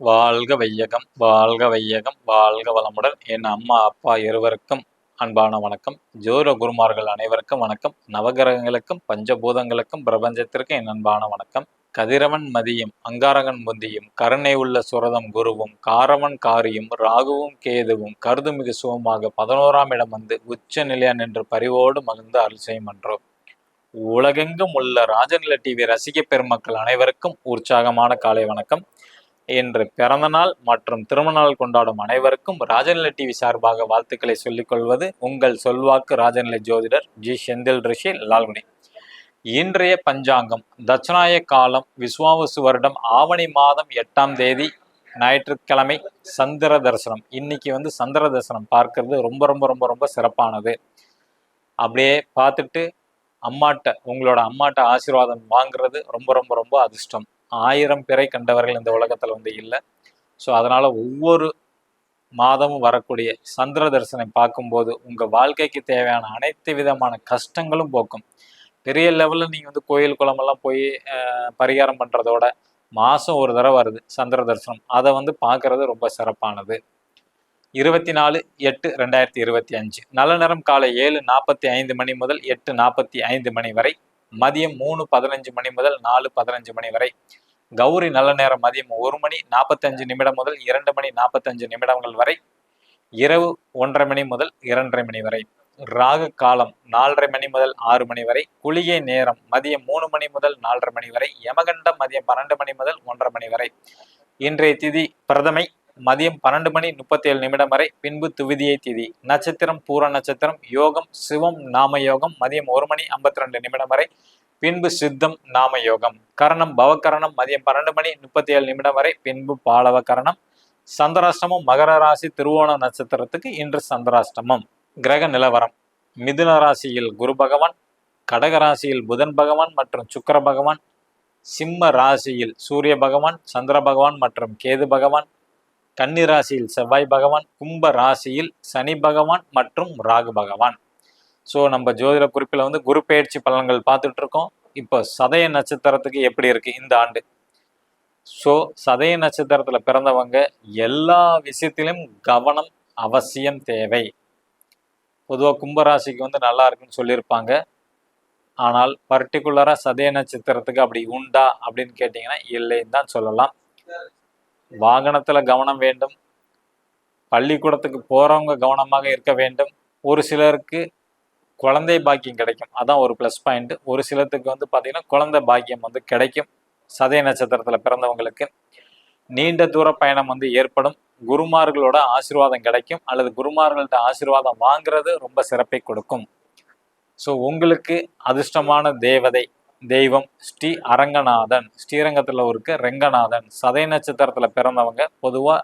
வாழ்க வையகம் வாழ்க வையகம் வாழ்க வளமுடன். என் அம்மா அப்பா இருவருக்கும் அன்பான வணக்கம். ஜோர குருமார்கள் அனைவருக்கும் வணக்கம். நவகிரகங்களுக்கும் பஞ்சபூதங்களுக்கும் பிரபஞ்சத்திற்கும் என் அன்பான வணக்கம். கதிரவன் மதியும் அங்காரகன் முந்தியும் கருணை உள்ள சுரதம் குருவும் காரவன் காரியும் ராகுவும் கேதுவும் கருதுமிகு சுகமாக பதினோராம் இடம் வந்து உச்ச நிலையா என்று பரிவோடு மகிழ்ந்து அருள் செய்யும் என்றோம் உலகெங்கும் உள்ள ராஜநில டிவி ரசிக பெருமக்கள் அனைவருக்கும் உற்சாகமான காலை வணக்கம். இன்று பிறந்தநாள் மற்றும் திருமணநாள் கொண்டாடும் அனைவருக்கும் ராஜநிலை டிவி சார்பாக வாழ்த்துக்களை சொல்லிக்கொள்வது உங்கள் சொல்வாக்கு ராஜநிலை ஜோதிடர் ஜி. செந்தில் ரிஷி லால்குனி இன்றைய பஞ்சாங்கம் தட்சநாய காலம் விஸ்வாவசு வருடம் ஆவணி மாதம் எட்டாம் தேதி ஞாயிற்றுக்கிழமை சந்திர தரிசனம். இன்னைக்கு வந்து சந்திர தரிசனம் பார்க்கறது ரொம்ப ரொம்ப ரொம்ப ரொம்ப சிறப்பானது. அப்படியே பார்த்துட்டு அம்மாட்ட உங்களோட அம்மாட்ட ஆசீர்வாதம் வாங்குறது ரொம்ப ரொம்ப ரொம்ப அதிர்ஷ்டம். ஆயிரம் பிறை கண்டவர்கள் இந்த உலகத்தில் வந்து இல்லை. ஸோ அதனால் ஒவ்வொரு மாதமும் வரக்கூடிய சந்திர தரிசனம் பார்க்கும்போது உங்கள் வாழ்க்கைக்கு தேவையான அனைத்து விதமான கஷ்டங்களும் போக்கும். பெரிய லெவலில் நீங்கள் வந்து கோயில் குளமெல்லாம் போய் அஹ், பரிகாரம் பண்ணுறதோட மாதம் ஒரு தடவை வருது சந்திர தரிசனம். அதை வந்து பார்க்குறது ரொம்ப சிறப்பானது. இருபத்தி நாலு எட்டு ரெண்டாயிரத்தி இருபத்தி அஞ்சு. நல்ல நேரம் காலை ஏழு நாற்பத்தி ஐந்து மணி முதல் எட்டு நாற்பத்தி ஐந்து மணி வரை. மதியம் மூணு பதினஞ்சு மணி முதல் நாலு பதினஞ்சு மணி வரை. கௌரி நல்ல நேரம் மதியம் ஒரு மணி நாற்பத்தஞ்சு நிமிடம் முதல் இரண்டு மணி நாற்பத்தஞ்சு நிமிடங்கள் வரை இரவு ஒன்றரை மணி முதல் இரண்டரை மணி வரை ராகு காலம் நாலரை மணி முதல் ஆறு மணி வரை குளிகை நேரம் மதியம் மூணு மணி முதல் நாலரை மணி வரை யமகண்டம் மதியம் பன்னெண்டு மணி முதல் ஒன்றரை மணி வரை. இன்றைய திதி பிரதமை மதியம் பன்னெண்டு மணி முப்பத்தேழு நிமிடம் வரை பின்பு துவிதியை திதி. நட்சத்திரம் பூர நட்சத்திரம் யோகம் சிவம் நாம யோகம் மதியம் ஒரு மணி ஐம்பத்தி ரெண்டு நிமிடம் வரை பின்பு சித்தம் நாம யோகம் கரணம் பவகரணம் மதியம் பன்னெண்டு மணி முப்பத்தி ஏழு நிமிடம் வரை பின்பு பாலவ கரணம் சந்திராஷ்டமம் மகர ராசி திருவோண நட்சத்திரத்துக்கு இன்று சந்திராஷ்டமம். கிரக நிலவரம். மிதுன ராசியில் குரு பகவான் கடக ராசியில் புதன் பகவான் மற்றும் சுக்கர பகவான் சிம்ம ராசியில் சூரிய பகவான் சந்திர பகவான் மற்றும் கேது பகவான் கன்னி ராசியில் செவ்வாய் பகவான் கும்ப ராசியில் சனி பகவான் மற்றும் ராகு பகவான். ஸோ நம்ம ஜோதிட குறிப்பில் வந்து குரு பயிற்சி பலன்கள் பார்த்துட்டு இருக்கோம் இப்போ சதய நட்சத்திரத்துக்கு எப்படி இருக்கு இந்த ஆண்டு? ஸோ சதய நட்சத்திரத்தில் பிறந்தவங்க எல்லா விஷயத்திலும் கவனம் அவசியம் தேவை. பொதுவாக கும்பராசிக்கு வந்து நல்லா இருக்குன்னு சொல்லியிருப்பாங்க. ஆனால் பர்டிகுலராக சதய நட்சத்திரத்துக்கு அப்படி உண்டா அப்படின்னு கேட்டிங்கன்னா இல்லைன்னு தான் சொல்லலாம். வாகனத்தில் கவனம் வேண்டும். பள்ளிக்கூடத்துக்கு போகிறவங்க கவனமாக இருக்க வேண்டும். ஒரு சிலருக்கு குழந்தை பாக்கியம் கிடைக்கும். அதான் ஒரு ப்ளஸ் பாயிண்ட் ஒரு சிலத்துக்கு வந்து பார்த்தீங்கன்னா குழந்தை பாக்கியம் வந்து கிடைக்கும். சதய நட்சத்திரத்தில் பிறந்தவங்களுக்கு நீண்ட தூர பயணம் வந்து ஏற்படும். குருமார்களோட ஆசீர்வாதம் கிடைக்கும். அல்லது குருமார்கள்ட்ட ஆசீர்வாதம் வாங்குறது ரொம்ப சிறப்பை கொடுக்கும். ஸோ உங்களுக்கு அதிர்ஷ்டமான தேவதை தெய்வம் ஸ்ரீ அரங்கநாதன். ஸ்ரீரங்கத்தில் இருக்க ரெங்கநாதன். சதய நட்சத்திரத்தில் பிறந்தவங்க பொதுவாக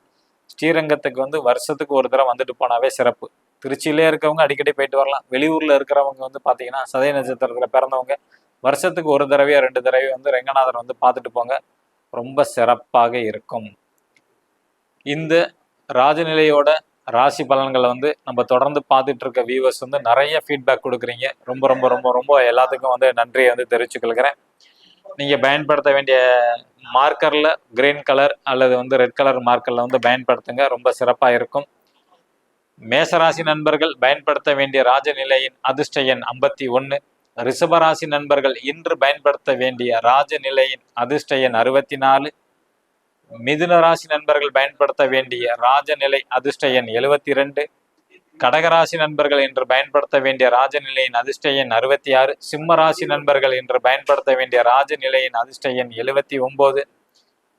ஸ்ரீரங்கத்துக்கு வந்து வருஷத்துக்கு ஒரு தடவை வந்துட்டு போனாவே சிறப்பு. திருச்சியிலே இருக்கவங்க அடிக்கடி போயிட்டு வரலாம். வெளியூரில் இருக்கிறவங்க வந்து பார்த்தீங்கன்னா சதய நட்சத்திரத்தில் பிறந்தவங்க வருஷத்துக்கு ஒரு தடவையோ ரெண்டு தடவையோ வந்து ரெங்கநாதன் வந்து பார்த்துட்டு போங்க. ரொம்ப சிறப்பாக இருக்கும். இந்த ராஜநிலையோட ராசி பலன்களை வந்து நம்ம தொடர்ந்து பார்த்துட்டு இருக்க வியூவர்ஸ் வந்து நிறைய ஃபீட்பேக் கொடுக்குறீங்க. ரொம்ப ரொம்ப ரொம்ப ரொம்ப எல்லாத்துக்கும் வந்து நன்றியை வந்து தெரிவிச்சுக்கொள்கிறேன். நீங்கள் பயன்படுத்த வேண்டிய மார்க்கரில் கிரீன் கலர் அல்லது வந்து ரெட் கலர் மார்க்கரில் வந்து பயன்படுத்துங்க. ரொம்ப சிறப்பாக இருக்கும். மேசராசி நண்பர்கள் பயன்படுத்த வேண்டிய ராஜநிலையின் அதிர்ஷ்ட எண் ஐம்பத்தி ஒன்று ரிஷபராசி நண்பர்கள் இன்று பயன்படுத்த வேண்டிய ராஜநிலையின் அதிர்ஷ்ட எண் அறுபத்தி நாலு. மிதுன ராசி நண்பர்கள் பயன்படுத்த வேண்டிய ராஜநிலை அதிர்ஷ்ட எண் எழுபத்தி ரெண்டு. கடகராசி நண்பர்கள் இன்று பயன்படுத்த வேண்டிய ராஜநிலையின் அதிர்ஷ்ட எண் அறுபத்தி ஆறு. சிம்ம ராசி நண்பர்கள் இன்று பயன்படுத்த வேண்டிய ராஜநிலையின் அதிர்ஷ்ட எண் எழுபத்தி ஒன்பது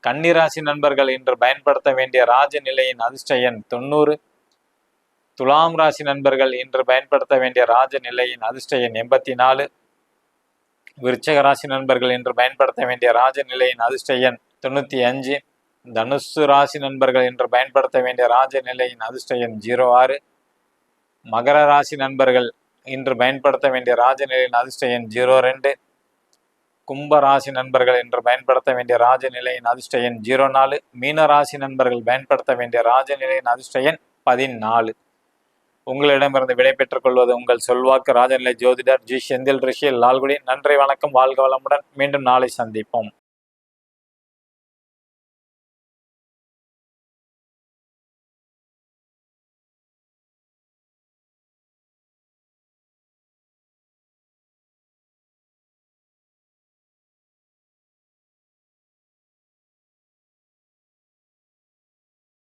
கன்னிராசி நண்பர்கள் இன்று பயன்படுத்த வேண்டிய ராஜநிலையின் அதிர்ஷ்ட எண் தொண்ணூறு. துலாம் ராசி நண்பர்கள் இன்று பயன்படுத்த வேண்டிய ராஜ நிலையின் அதிர்ஷ்ட எண் எண்பத்தி நாலு விருச்சக ராசி நண்பர்கள் இன்று பயன்படுத்த வேண்டிய ராஜ நிலையின் அதிர்ஷ்ட எண் தொண்ணூற்றி அஞ்சு தனுசு ராசி நண்பர்கள் இன்று பயன்படுத்த வேண்டிய ராஜ நிலையின் அதிர்ஷ்ட எண் ஜீரோ ஆறு மகர ராசி நண்பர்கள் இன்று பயன்படுத்த வேண்டிய ராஜ நிலையின் அதிர்ஷ்ட எண் ஜீரோ ரெண்டு கும்ப ராசி நண்பர்கள் இன்று பயன்படுத்த வேண்டிய ராஜ நிலையின் அதிர்ஷ்ட எண் ஜீரோ நாலு மீன ராசி நண்பர்கள் பயன்படுத்த வேண்டிய ராஜ நிலையின் அதிர்ஷ்ட எண் பதினாலு. உங்களிடமிருந்து விடைபெற்றுக் கொள்வது உங்கள் சொல்வாக்கு ராஜநிலை ஜோதிடர் ஜி. செந்தில் ரிஷி லால்குடி நன்றி வணக்கம் வாழ்க வளமுடன் மீண்டும் நாளை சந்திப்போம்.